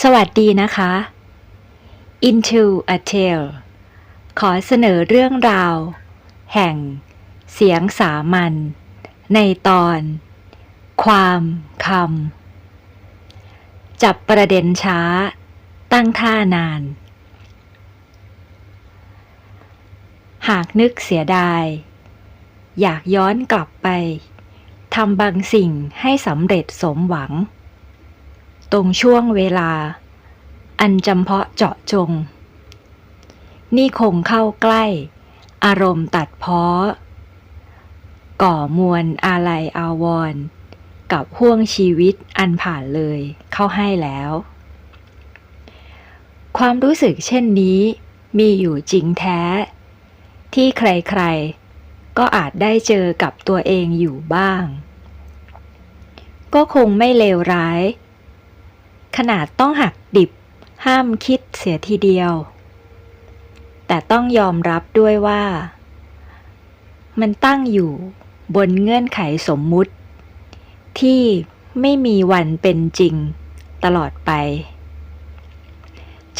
สวัสดีนะคะ Into a Tale ขอเสนอเรื่องราว แห่ง เสียงสามัญในตอน ความคำจับประเด็นช้า ตั้งท่านาน หากนึกเสียดาย อยากย้อนกลับไปทำบางสิ่งให้สำเร็จสมหวัง ตรงช่วงเวลา อันจำเพาะเจาะจง นี่คงเข้าใกล้ อารมณ์ตัดเพ้อ ก่อมวลอาลัยอาวร กับห่วงชีวิตอันผ่านเลยเข้าให้แล้ว ความรู้สึกเช่นนี้มีอยู่จริงแท้ ที่ใครๆ ก็อาจได้เจอกับตัวเองอยู่บ้าง ก็คงไม่เลวร้าย ขนาดต้องหักดิบ ห้ามคิดเสียทีเดียว แต่ต้องยอมรับด้วยว่า มันตั้งอยู่บนเงื่อนไขสมมุติ ที่ไม่มีวันเป็นจริงตลอดไป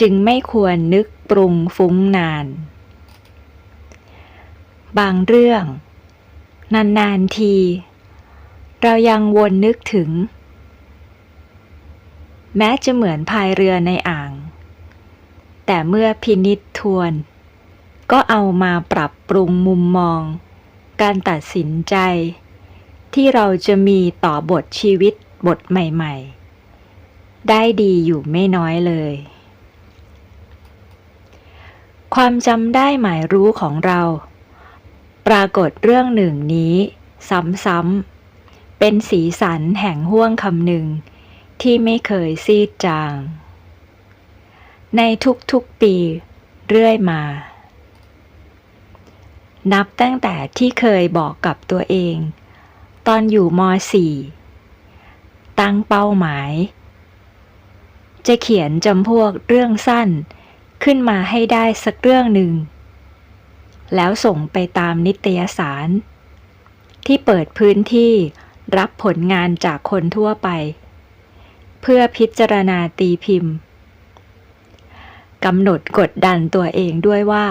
จึงไม่ควรนึกปรุงฟุ้งนาน บางเรื่อง นาน ๆ ที เรายังวนนึกถึง แม้จะเหมือนพายเรือในอ่าง แต่เมื่อพินิจทวน ก็เอามาปรับปรุงมุมมอง การตัดสินใจ ที่เราจะมีต่อบทชีวิตบทใหม่ ๆ ได้ดีอยู่ไม่น้อยเลย ความจำได้หมายรู้ของเรา ปรากฏเรื่องหนึ่งนี้ ซ้ำๆเป็นสีสันแห่งห่วงคำหนึ่ง ที่ไม่เคยซีดจาง ในทุกๆปีเรื่อยมา นับตั้งแต่ที่เคยบอกกับตัวเอง ตอนอยู่ม .4 ตั้งเป้าหมาย จะเขียนจำพวกเรื่องสั้นขึ้นมาให้ได้สักเรื่องหนึ่ง แล้วส่งไปตามนิตยสาร ที่เปิดพื้นที่รับผลงานจากคนทั่วไป เพื่อพิจารณาตีพิมพ์กำหนดกดดันตัวเองด้วยว่า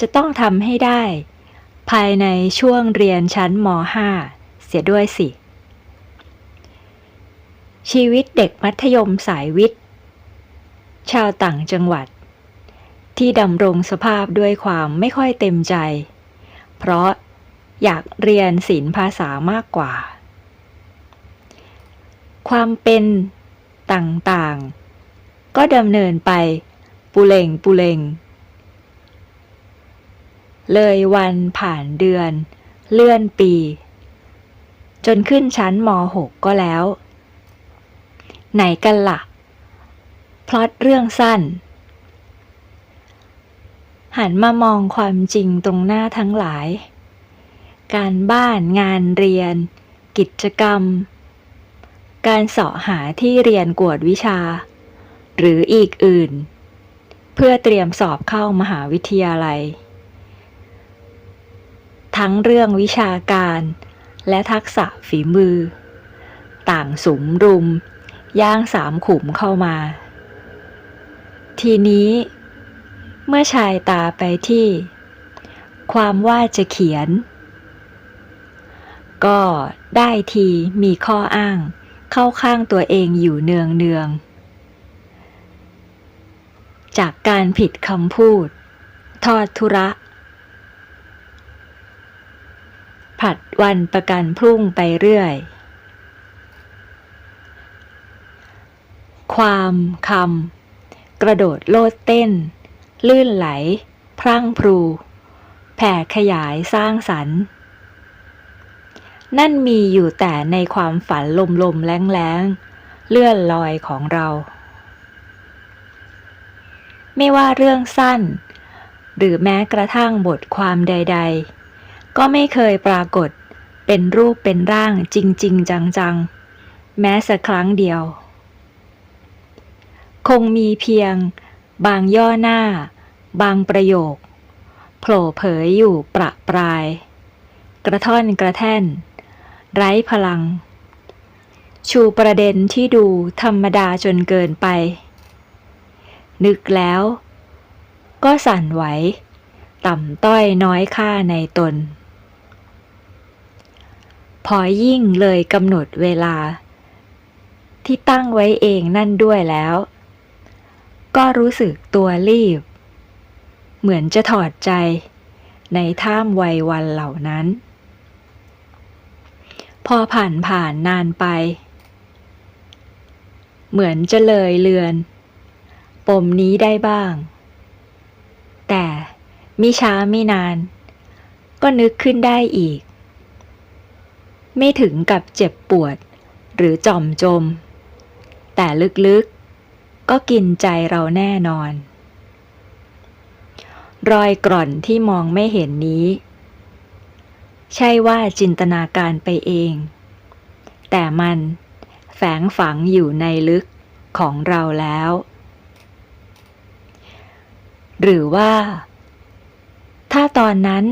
จะต้องทำให้ได้ ภายในช่วงเรียนชั้นม .5 เสียด้วยสิ ชีวิตเด็กมัธยมสายวิทย์ ชาวต่างจังหวัด ที่ดำรงสภาพด้วยความไม่ค่อยเต็มใจ เพราะอยากเรียนศิลปภาษามากกว่า ความเป็นต่างๆ ก็ดำเนินไป ปุเลงปุเลงเลยวันผ่านเดือน เลื่อนปี จนขึ้นชั้นม .6 ก็แล้ว ไหนกันละ่ะ พล็อตเรื่องสั้น หันมามองความจริงตรงหน้าทั้งหลาย การบ้านงานเรียน กิจกรรม การเสาะหาที่เรียนกวดวิชา หรืออีกอื่น เพื่อเตรียมสอบเข้ามหาวิทยาลัย ทั้งเรื่องวิชาการและทักษะฝีมือ ต่างสุมรุม ย่างสามขุมเข้ามา ทีนี้ เมื่อชายตาไปที่ ความว่าจะเขียน ก็ได้ทีมีข้ออ้าง เข้าข้างตัวเองอยู่เนืองเนือง จากการผิดคำพูด ทอดทุระ ผัดวันประกันพรุ่งไปเรื่อย ความคำกระโดดโลดเต้น ลื่นไหล พรั่งพรู แผ่ขยายสร้างสรรค์ นั่นมีอยู่แต่ในความฝันลมๆแรงๆ เลื่อนลอยของเรา ไม่ว่าเรื่องสั้น หรือแม้กระทั่งบทความใด ๆ ก็ไม่เคยปรากฏเป็นรูปเป็นร่างจริง ๆ จัง ๆ แม้สักครั้งเดียว คงมีเพียง บางย่อหน้า บางประโยคโผล่เผยอยู่ประปราย กระท่อนกระแท่น ไร้พลัง ชูประเด็นที่ดูธรรมดาจนเกินไป นึกแล้ว ก็สั่นไหว ต่ำต้อยน้อยค่าในตน พอยิ่งเลยกำหนดเวลา ที่ตั้งไว้เองนั่นด้วยแล้ว ก็รู้สึกตัวรีบ เหมือนจะถอดใจในท่ามวัยวันเหล่านั้น พอผ่านผ่านนานไป เหมือนจะเลยเลือน ปมนี้ได้บ้าง แต่มิช้าไม่นาน ก็นึกขึ้นได้อีก ไม่ถึงกับเจ็บปวดหรือจอมจม แต่ลึกๆ ก็กินใจเราแน่นอน รอยกร่อนที่มองไม่เห็นนี้ ใช่ว่าจินตนาการไปเอง แต่มันแฝงฝังอยู่ในลึกของเราแล้ว หรือว่า ถ้าตอนนั้น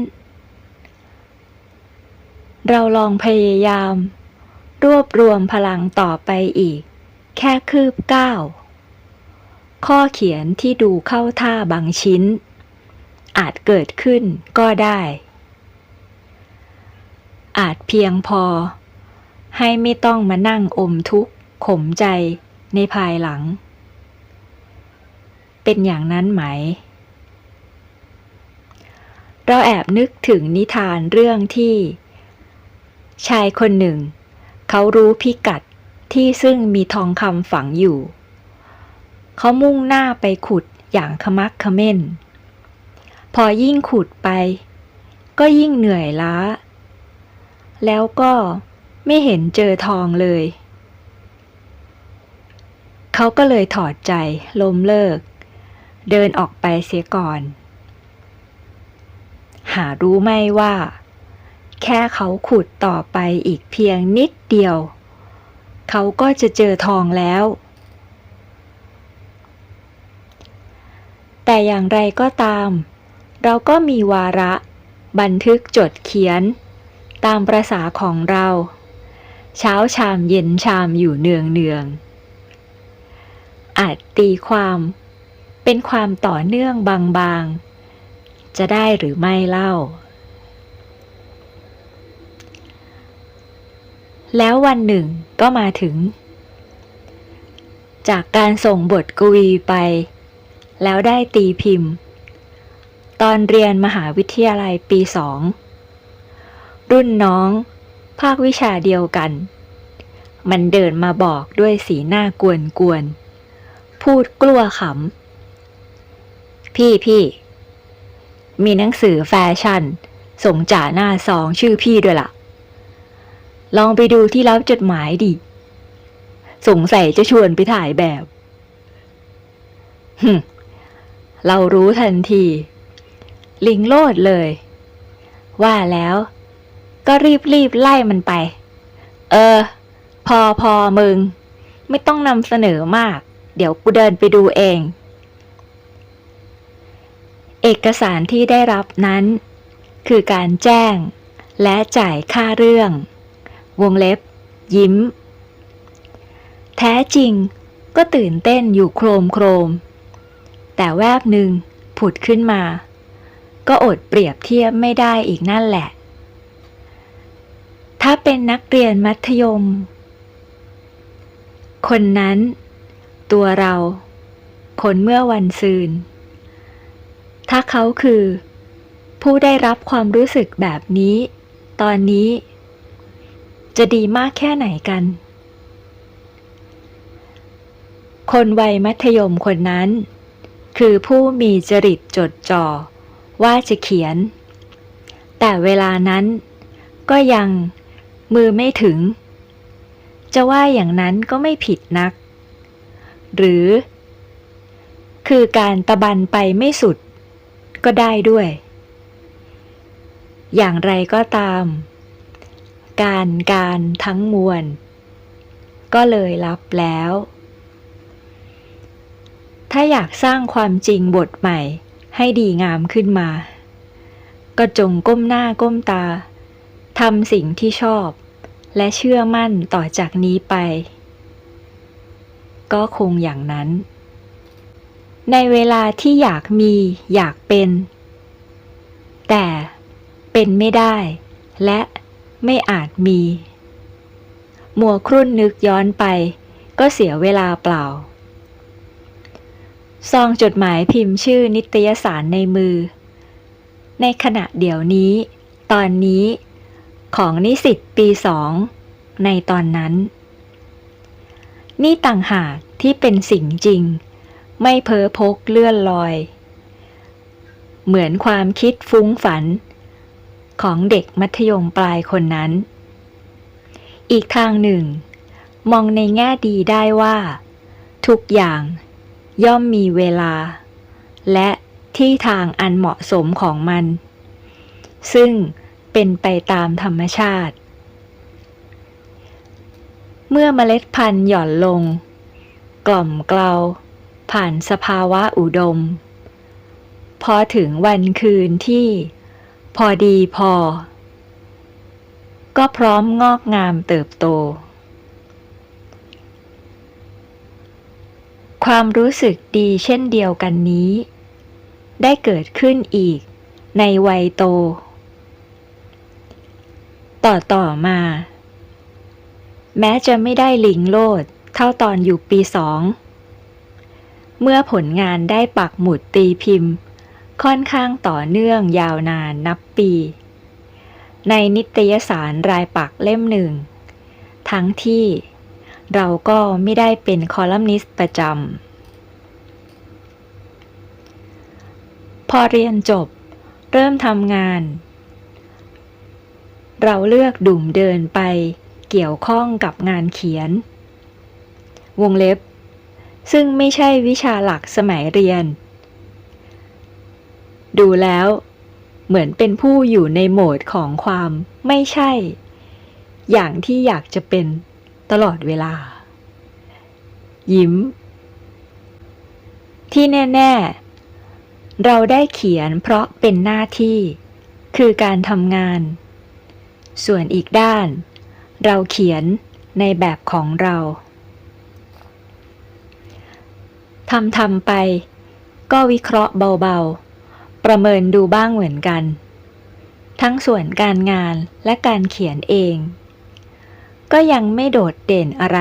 เราลองพยายาม รวบรวมพลังต่อไปอีก แค่คืบก้าวข้อเขียนที่ดูเข้าท่าบางชิ้น อาจเกิดขึ้นก็ได้ อาจเพียงพอ ให้ไม่ต้องมานั่งอมทุกข์ขมใจในภายหลัง เป็นอย่างนั้นไหม เราแอบนึกถึงนิทานเรื่องที่ ชายคนหนึ่ง เขารู้พิกัดที่ซึ่งมีทองคำฝังอยู่ เขามุ่งหน้าไปขุดอย่างขมักขม้น พอยิ่งขุดไป ก็ยิ่งเหนื่อยล้า แล้วก็ไม่เห็นเจอทองเลย เขาก็เลยถอดใจล้มเลิก เดินออกไปเสียก่อน หารู้ไหมว่า แค่เขาขุดต่อไปอีกเพียงนิดเดียว เขาก็จะเจอทองแล้ว แต่อย่างไรก็ตาม เราก็มีวาระบันทึกจดเขียน ตามประษาของเรา เช้าชามเย็นชามอยู่เนืองเนืองอาจตีความเป็นความต่อเนื่องบางๆ จะได้หรือไม่เล่า แล้ววันหนึ่งก็มาถึง จากการส่งบทกวีไป แล้วได้ตีพิมพ์ ตอนเรียนมหาวิทยาลัยปีสอง รุ่นน้อง ภาควิชาเดียวกัน มันเดินมาบอกด้วยสีหน้ากวนกวนๆพูดกลัวขำ พี่พี่ มีหนังสือแฟชั่น ส่งจ่าหน้าซองชื่อพี่ด้วยล่ะ ลองไปดูที่รับจดหมายดิ สงสัยจะชวนไปถ่ายแบบฮึเรารู้ทันที ลิงโลดเลย ว่าแล้ว ก็รีบรีบไล่มันไป เออ พอพอมึง ไม่ต้องนำเสนอมาก เดี๋ยวกูเดินไปดูเอง เอกสารที่ได้รับนั้น คือการแจ้ง และจ่ายค่าเรื่อง วงเล็บ ยิ้ม แท้จริงก็ตื่นเต้นอยู่โครมโครม แต่แวบหนึ่งผุดขึ้นมา ก็อดเปรียบเทียบไม่ได้อีกนั่นแหละ ถ้าเป็นนักเรียนมัธยม คนนั้น ตัวเรา คนเมื่อวันซืน ถ้าเขาคือ ผู้ได้รับความรู้สึกแบบนี้ ตอนนี้ จะดีมากแค่ไหนกัน คนวัยมัธยมคนนั้น คือผู้มีจริตจดจ่อ ว่าจะเขียน แต่เวลานั้นก็ยัง มือไม่ถึง จะว่าอย่างนั้นก็ไม่ผิดนัก หรือ คือการตะบันไปไม่สุด ก็ได้ด้วย อย่างไรก็ตาม การการทั้งมวล ก็เลยรับแล้ว ถ้าอยากสร้างความจริงบทใหม่ให้ดีงามขึ้นมา ก็จงก้มหน้าก้มตา ทำสิ่งที่ชอบ และเชื่อมั่นต่อจากนี้ไป ก็คงอย่างนั้น ในเวลาที่อยากมีอยากเป็น แต่เป็นไม่ได้และไม่อาจมีมัวครุ่นนึกย้อนไป ก็เสียเวลาเปล่า ซองจดหมายพิมพ์ชื่อนิตยสารในมือ ในขณะเดี๋ยวนี้ ตอนนี้ ของนิสิตปีสองในตอนนั้น นี่ต่างหากที่เป็นสิ่งจริง ไม่เพ้อพกเลื่อนลอย เหมือนความคิดฟุ้งฝัน ของเด็กมัธยมปลายคนนั้น อีกทางหนึ่ง มองในแง่ดีได้ว่า ทุกอย่างย่อมมีเวลา และที่ทางอันเหมาะสมของมัน ซึ่ง เป็นไปตามธรรมชาติ เมื่อเมล็ดพันธุ์หย่อนลง กล่อมเกลาผ่านสภาวะอุดม พอถึงวันคืนที่ พอดีพอ ก็พร้อมงอกงามเติบโต ความรู้สึกดีเช่นเดียวกันนี้ ได้เกิดขึ้นอีกในวัยโต ต่อต่อมา แม้จะไม่ได้ลิงโลดเท่าตอนอยู่ปีสอง เมื่อผลงานได้ปักหมุดตีพิมพ์ ค่อนข้างต่อเนื่องยาวนานนับปี ในนิตยสารรายปักเล่มหนึ่ง ทั้งที่เราก็ไม่ได้เป็นคอลัมนิสต์ประจำ พอเรียนจบ เริ่มทำงาน เราเลือกดุ่มเดินไปเกี่ยวข้องกับงานเขียน วงเล็บ ซึ่งไม่ใช่วิชาหลักสมัยเรียน ดูแล้ว เหมือนเป็นผู้อยู่ในโหมดของความไม่ใช่ อย่างที่อยากจะเป็นตลอดเวลา ยิ้ม ที่แน่ ๆ เราได้เขียนเพราะเป็นหน้าที่ คือการทำงาน ส่วนอีกด้าน เราเขียนในแบบของเราทำทำไป ก็วิเคราะห์เบาๆ ประเมินดูบ้างเหมือนกัน ทั้งส่วนการงานและการเขียนเอง ก็ยังไม่โดดเด่นอะไร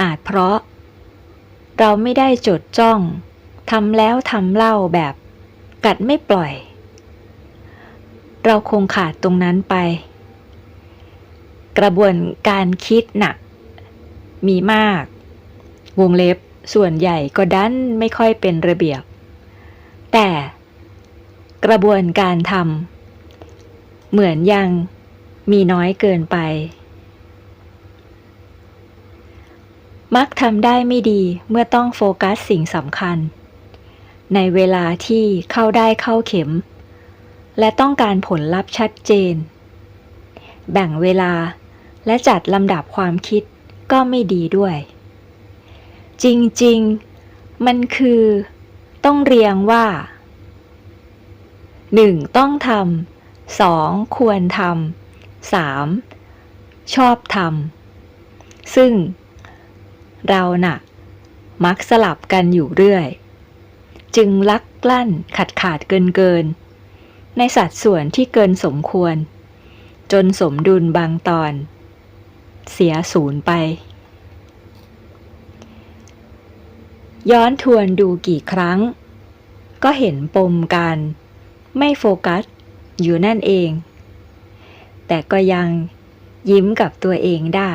อาจเพราะ เราไม่ได้จดจ้องทำแล้วทำเล่าแบบ กัดไม่ปล่อย เราคงขาดตรงนั้นไป กระบวนการคิดหนัก มีมาก วงเล็บส่วนใหญ่ก็ดันไม่ค่อยเป็นระเบียบ แต่กระบวนการทำเหมือนยังมีน้อยเกินไป มักทำได้ไม่ดีเมื่อต้องโฟกัสสิ่งสำคัญ ในเวลาที่เข้าได้เข้าเข็ม และต้องการผลลัพธ์ชัดเจน แบ่งเวลา และจัดลำดับความคิดก็ไม่ดีด้วย จริงๆ มันคือ ต้องเรียงว่า 1. ต้องทำ 2. ควรทำ 3. ชอบทำซึ่ง เรานะ่ะ มักสลับกันอยู่เรื่อย จึงลักกลั้นขัดขาดเกินเกิน ในสัดส่วนที่เกินสมควร จนสมดุลบางตอน เสียศูนย์ไป ย้อนทวนดูกี่ครั้ง ก็เห็นปมการไม่โฟกัสอยู่นั่นเอง แต่ก็ยังยิ้มกับตัวเองได้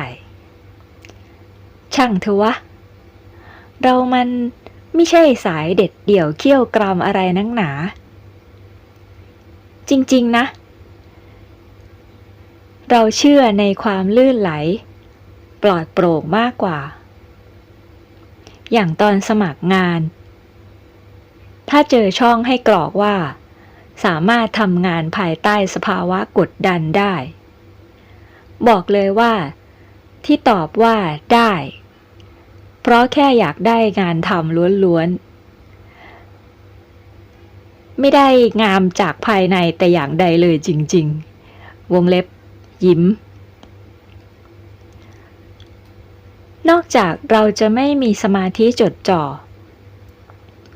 ช่างเถอะวะ เรามันไม่ใช่สายเด็ดเดี่ยวเขี้ยวกรามอะไรนักหนา จริง ๆ นะ เราเชื่อในความลื่นไหล ปลอดโปร่งมากกว่า อย่างตอนสมัครงาน ถ้าเจอช่องให้กรอกว่า สามารถทำงานภายใต้สภาวะกดดันได้ บอกเลยว่า ที่ตอบว่าได้ เพราะแค่อยากได้งานทำล้วนๆ ไม่ได้งามจากภายในแต่อย่างใดเลยจริง ๆ วงเล็บ ยิ้ม นอกจากเราจะไม่มีสมาธิจดจ่อ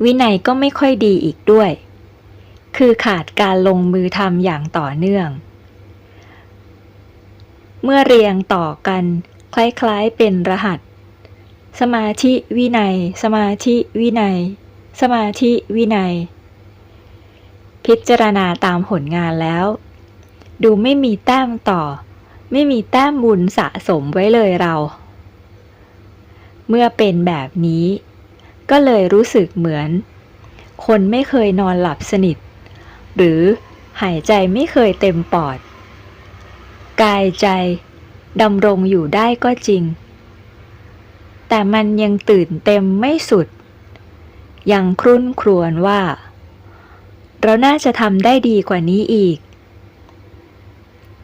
วินัยก็ไม่ค่อยดีอีกด้วย คือขาดการลงมือทำอย่างต่อเนื่อง เมื่อเรียงต่อกันคล้ายๆเป็นรหัส สมาธิวินัย สมาธิวินัย สมาธิวินัย พิจารณาตามผลงานแล้ว ดูไม่มีแต้มต่อ ไม่มีแต้มบุญสะสมไว้เลยเรา เมื่อเป็นแบบนี้ ก็เลยรู้สึกเหมือน คนไม่เคยนอนหลับสนิท หรือหายใจไม่เคยเต็มปอด กายใจดำรงอยู่ได้ก็จริง แต่มันยังตื่นเต็มไม่สุด ยังครุ่นครวญว่า เราน่าจะทำได้ดีกว่านี้อีก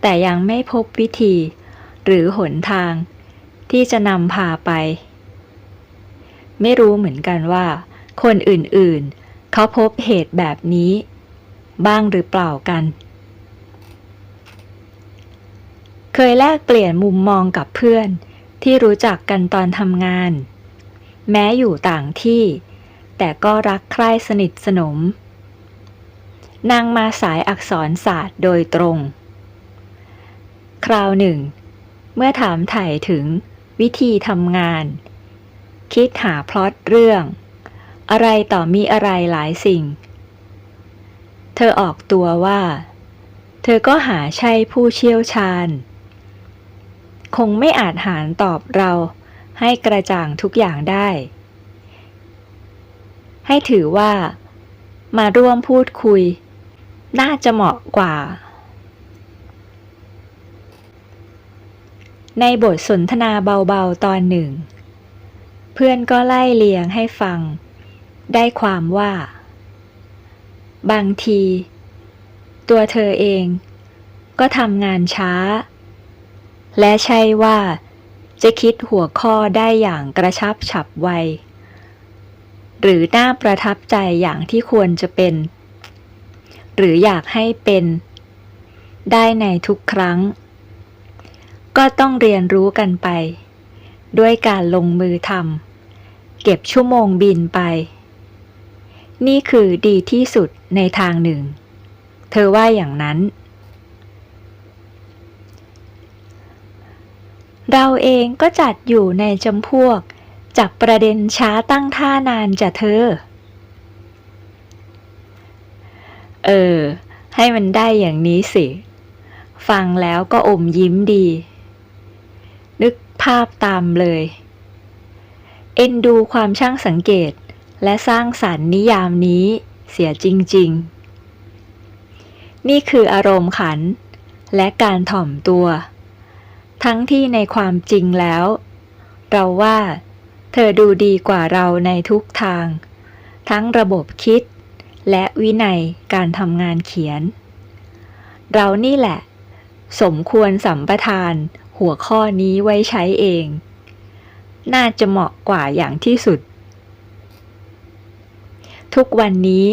แต่ยังไม่พบวิธี หรือหนทาง ที่จะนำพาไป ไม่รู้เหมือนกันว่า คนอื่นๆ เขาพบเหตุแบบนี้ บ้างหรือเปล่ากัน เคยแลกเปลี่ยนมุมมองกับเพื่อนที่รู้จักกันตอนทำงาน แม้อยู่ต่างที่ แต่ก็รักใคร่สนิทสนมนางมาสายอักษรศาสตร์โดยตรง คราวหนึ่ง เมื่อถามถ่ายถึงวิธีทำงาน คิดหาพล็อตเรื่อง อะไรต่อมีอะไรหลายสิ่ง เธอออกตัวว่า เธอก็หาใช่ผู้เชี่ยวชาญ คงไม่อาจหารตอบเราให้กระจ่างทุกอย่างได้ ให้ถือว่ามาร่วมพูดคุย น่าจะเหมาะกว่า ในบทสนทนาเบาๆตอนหนึ่ง เพื่อนก็ไล่เลียงให้ฟัง ได้ความว่า บางที ตัวเธอเอง ก็ทำงานช้า และใช่ว่าจะคิดหัวข้อได้อย่างกระชับฉับไว หรือน่าประทับใจอย่างที่ควรจะเป็น หรืออยากให้เป็น ได้ในทุกครั้ง ก็ต้องเรียนรู้กันไป ด้วยการลงมือทำเก็บชั่วโมงบินไป นี่คือดีที่สุดในทางหนึ่ง เธอว่าอย่างนั้น เราเองก็จัดอยู่ในจำพวก จับประเด็นช้าตั้งท่านานจะเธอ เออ ให้มันได้อย่างนี้สิ ฟังแล้วก็อมยิ้มดี ภาพตามเลย เอ็นดูความช่างสังเกต และสร้างสรรค์นิยามนี้เสียจริง ๆ นี่คืออารมณ์ขัน และการถ่อมตัว ทั้งที่ในความจริงแล้ว เราว่า เธอดูดีกว่าเราในทุกทาง ทั้งระบบคิด และวินัยการทำงานเขียน เรานี่แหละ สมควรสัมปทาน หัวข้อนี้ไว้ใช้เอง น่าจะเหมาะกว่าอย่างที่สุด ทุกวันนี้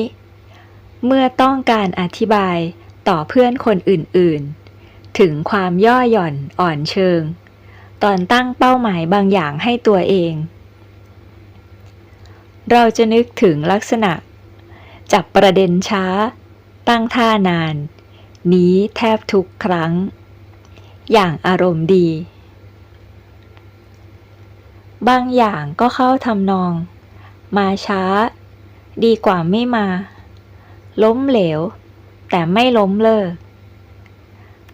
เมื่อต้องการอธิบายต่อเพื่อนคนอื่นๆ ถึงความย่อหย่อนอ่อนเชิง ตอนตั้งเป้าหมายบางอย่างให้ตัวเอง เราจะนึกถึงลักษณะ จับประเด็นช้า ตั้งท่านาน นี้แทบทุกครั้ง อย่างอารมณ์ดี บางอย่างก็เข้าทำนอง มาช้า ดีกว่าไม่มา ล้มเหลว แต่ไม่ล้มเลิก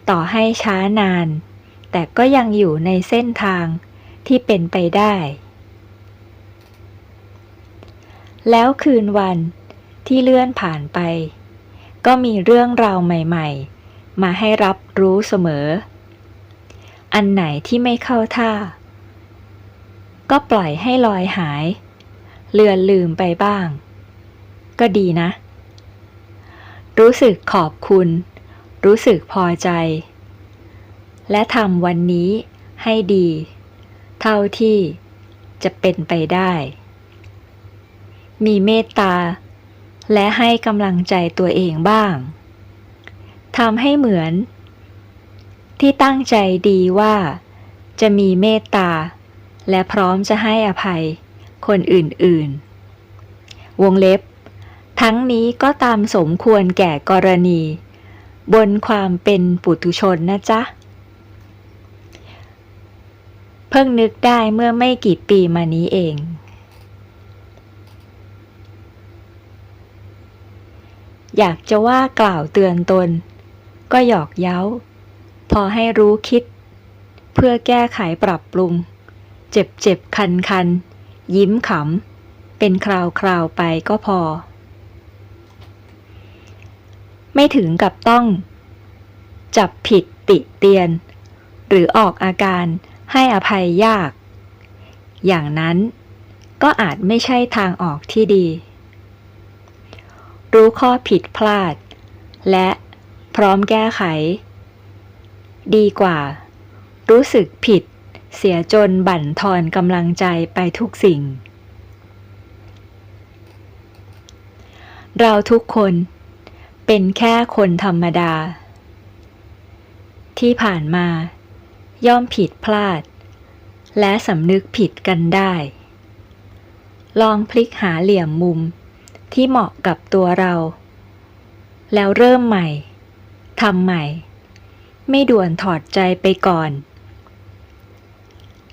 ต่อให้ช้านาน แต่ก็ยังอยู่ในเส้นทางที่เป็นไปได้ แล้วคืนวันที่เลื่อนผ่านไป ก็มีเรื่องราวใหม่ ๆ มาให้รับรู้เสมอ อันไหนที่ไม่เข้าท่า ก็ปล่อยให้ลอยหาย เลือนลืมไปบ้าง ก็ดีนะ รู้สึกขอบคุณ รู้สึกพอใจ และทำวันนี้ให้ดี เท่าที่จะเป็นไปได้ มีเมตตา และให้กำลังใจตัวเองบ้างทำให้เหมือน ที่ตั้งใจดีว่า จะมีเมตตา และพร้อมจะให้อภัยคนอื่นๆ วงเล็บ ทั้งนี้ก็ตามสมควรแก่กรณี บนความเป็นปุถุชนนะจ๊ะ เพิ่งนึกได้เมื่อไม่กี่ปีมานี้เอง อยากจะว่ากล่าวเตือนตน ก็หยอกเย้า พอให้รู้คิด เพื่อแก้ไขปรับปรุง เจ็บเจ็บคันคันยิ้มขำ เป็นคราวคราวไปก็พอ ไม่ถึงกับต้อง จับผิดติเตียน หรือออกอาการให้อภัยยาก อย่างนั้นก็อาจไม่ใช่ทางออกที่ดี รู้ข้อผิดพลาด และพร้อมแก้ไข ดีกว่า รู้สึกผิด เสียจนบั่นทอนกำลังใจไปทุกสิ่ง เราทุกคนเป็นแค่คนธรรมดา ที่ผ่านมา ย่อมผิดพลาด และสำนึกผิดกันได้ ลองพลิกหาเหลี่ยมมุมที่เหมาะกับตัวเรา แล้วเริ่มใหม่ทำใหม่ ไม่ด่วนถอดใจไปก่อน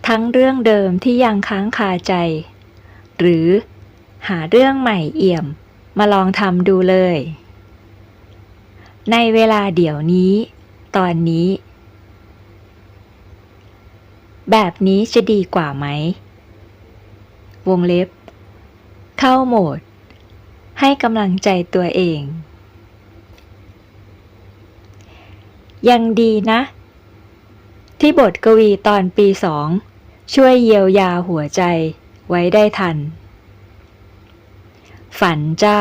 ทั้งเรื่องเดิมที่ยังค้างคาใจ หรือหาเรื่องใหม่เอี่ยมมาลองทำดูเลย ในเวลาเดี๋ยวนี้ ตอนนี้ แบบนี้จะดีกว่าไหม วงเล็บ เข้าโหมด ให้กำลังใจตัวเอง ยังดีนะ ที่บทกวีตอนปีสอง ช่วยเยียวยาหัวใจไว้ได้ทัน ฝันจ้า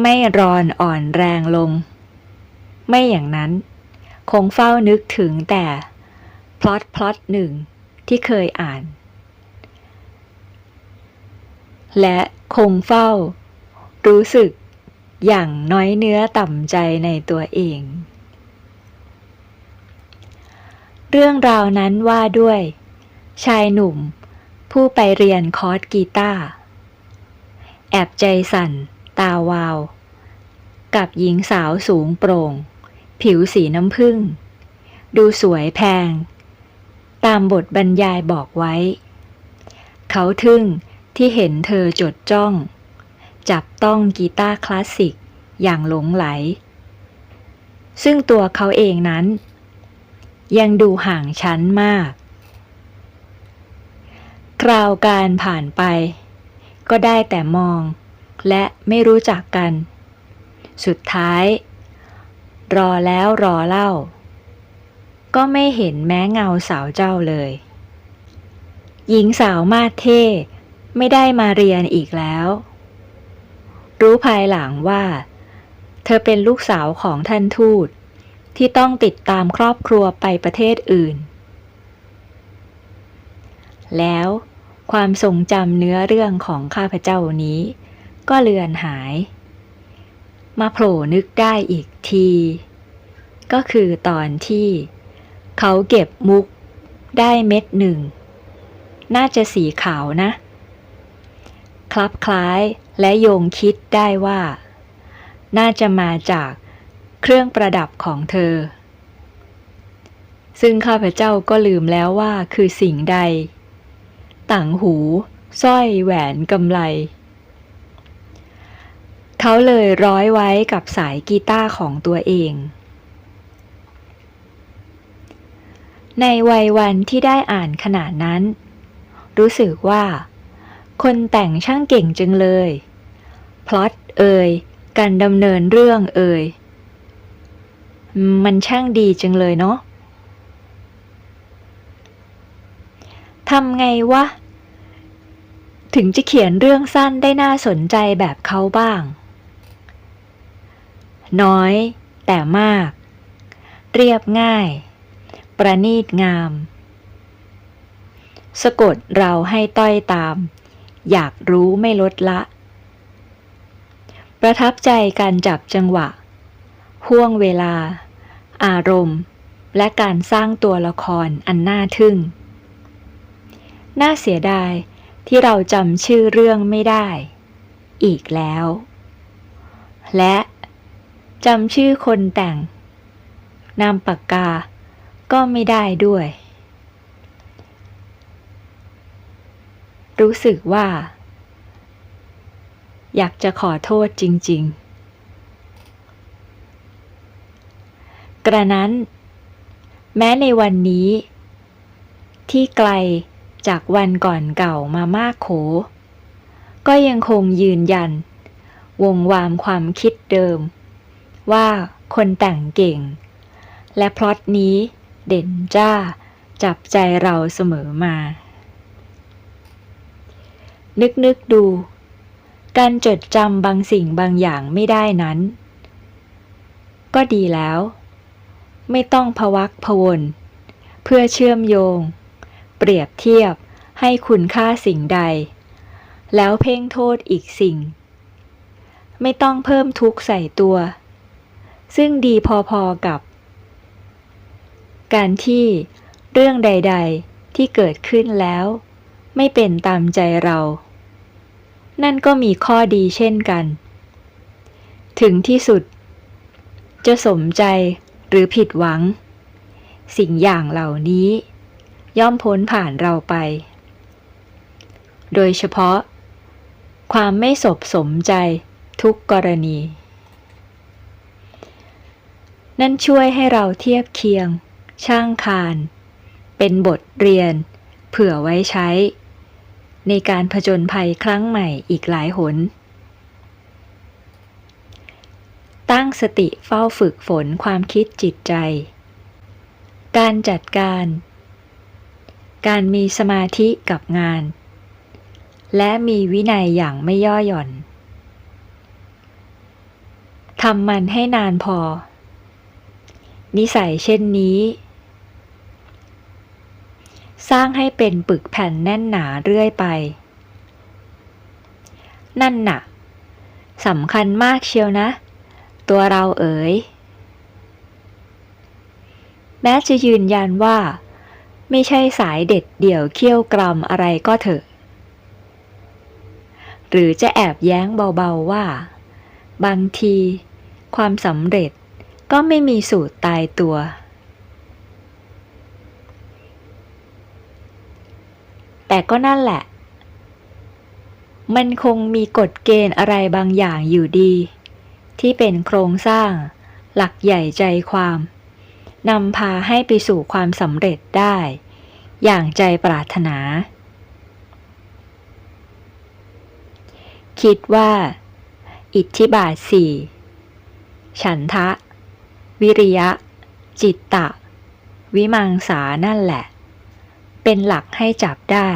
ไม่รอนอ่อนแรงลง ไม่อย่างนั้น คงเฝ้านึกถึงแต่พล็อตพล็อตหนึ่งที่เคยอ่าน และคงเฝ้า รู้สึกอย่างน้อยเนื้อต่ำใจในตัวเอง เรื่องราวนั้นว่าด้วย ชายหนุ่ม ผู้ไปเรียนคอร์สกีตาร์แอบใจสั่น ตาวาว กับหญิงสาวสูงโปร่ง ผิวสีน้ำผึ้งดูสวยแพง ตามบทบรรยายบอกไว้ เขาทึ่งที่เห็นเธอจดจ้อง จับต้องกีตาร์คลาสสิกอย่างหลงไหล ซึ่งตัวเขาเองนั้น ยังดูห่างชั้นมาก คราวการผ่านไป ก็ได้แต่มอง และไม่รู้จักกัน สุดท้าย รอแล้วรอเล่า ก็ไม่เห็นแม้เงาสาวเจ้าเลย หญิงสาวมาเท่ไม่ได้มาเรียนอีกแล้ว รู้ภายหลังว่า เธอเป็นลูกสาวของท่านทูต ที่ต้องติดตามครอบครัวไปประเทศอื่น แล้วความทรงจำเนื้อเรื่องของข้าพเจ้านี้ ก็เลือนหาย มาโผล่นึกได้อีกที ก็คือตอนที่เขาเก็บมุกได้เม็ดหนึ่ง น่าจะสีขาวนะ คลับคล้ายและโยงคิดได้ว่า น่าจะมาจาก เครื่องประดับของเธอ ซึ่งข้าพเจ้าก็ลืมแล้วว่าคือสิ่งใด ต่างหูสร้อยแหวนกำไล เขาเลยร้อยไว้กับสายกีตาร์ของตัวเอง ในวัยวันที่ได้อ่านขนาดนั้น รู้สึกว่า คนแต่งช่างเก่งจังเลย พล็อตเอ่ยการดำเนินเรื่องเอ่ย มันช่างดีจังเลยเนาะทำไงวะ ถึงจะเขียนเรื่องสั้นได้น่าสนใจแบบเขาบ้าง น้อย แต่มาก เรียบง่าย ประณีตงาม สะกดเราให้ต้อยตาม อยากรู้ไม่ลดละ ประทับใจการจับจังหวะ ห่วงเวลา อารมณ์ และการสร้างตัวละครอันน่าทึ่ง น่าเสียดายที่เราจำชื่อเรื่องไม่ได้ อีกแล้ว และจำชื่อคนแต่ง นามปากกา ก็ไม่ได้ด้วย รู้สึกว่า อยากจะขอโทษจริง ๆ กระนั้น แม้ในวันนี้ ที่ไกลจากวันก่อนเก่ามามากโข ก็ยังคงยืนยัน วงวามความคิดเดิม ว่าคนแต่งเก่ง และพล็อตนี้เด่นจ้าจับใจเราเสมอมา นึกนึกดู การจดจำบางสิ่งบางอย่างไม่ได้นั้น ก็ดีแล้ว ไม่ต้องพวักพวนเพื่อเชื่อมโยง เปรียบเทียบให้คุณค่าสิ่งใด แล้วเพ่งโทษอีกสิ่ง ไม่ต้องเพิ่มทุกข์ใส่ตัว ซึ่งดีพอๆกับ การที่เรื่องใด ๆที่เกิดขึ้นแล้ว ไม่เป็นตามใจเรา นั่นก็มีข้อดีเช่นกัน ถึงที่สุด จะสมใจ หรือผิดหวัง สิ่งอย่างเหล่านี้ ย่อมพ้นผ่านเราไป โดยเฉพาะ ความไม่สบสมใจทุกกรณี นั่นช่วยให้เราเทียบเคียง ช่างคาน เป็นบทเรียน เผื่อไว้ใช้ ในการผจญภัยครั้งใหม่อีกหลายหน ตั้งสติเฝ้าฝึกฝนความคิดจิตใจ การจัดการ การมีสมาธิกับงาน และมีวินัยอย่างไม่ย่อหย่อน ทำมันให้นานพอ นิสัยเช่นนี้ สร้างให้เป็นปึกแผ่นแน่นหนาเรื่อยไป นั่นน่ะสำคัญมากเชียวนะ ตัวเราเอ๋ย แม้จะยืนยันว่า ไม่ใช่สายเด็ดเดี่ยวเคี่ยวกรำอะไรก็เถอะ หรือจะแอบแย้งเบาๆว่า บางที ความสำเร็จก็ไม่มีสูตรตายตัว แต่ก็นั่นแหละ มันคงมีกฎเกณฑ์อะไรบางอย่างอยู่ดี ที่เป็นโครงสร้าง หลักใหญ่ใจความนำพาให้ไปสู่ความสำเร็จได้ อย่างใจปรารถนา คิดว่า อิทธิบาทสี่ฉันทะ วิริยะ จิตตะ วิมังสานั่นแหละ เป็นหลักให้จับได้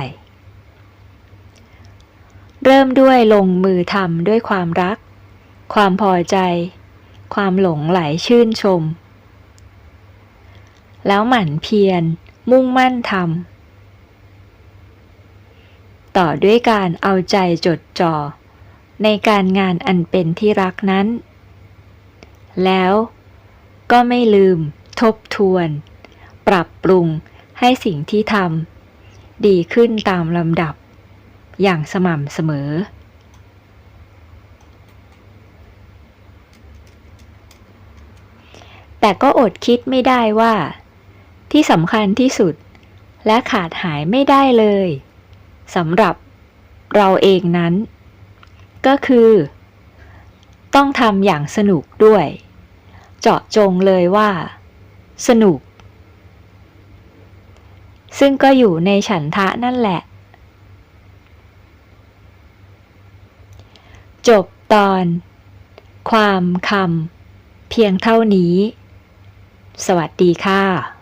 เริ่มด้วยลงมือทำด้วยความรัก ความพอใจ ความหลงไหลชื่นชม แล้วหมั่นเพียร มุ่งมั่นทำต่อด้วยการเอาใจจดจ่อ ในการงานอันเป็นที่รักนั้น แล้วก็ไม่ลืม ทบทวน ปรับปรุงให้สิ่งที่ทำดีขึ้นตามลำดับ อย่างสม่ำเสมอ แต่ก็อดคิดไม่ได้ว่า ที่สำคัญที่สุด และขาดหายไม่ได้เลยสำหรับเราเองนั้น ก็คือ ต้องทำอย่างสนุกด้วย เจาะจงเลยว่า สนุก ซึ่งก็อยู่ในฉันทะนั่นแหละ จบตอน ความคำเพียงเท่านี้ สวัสดีค่ะ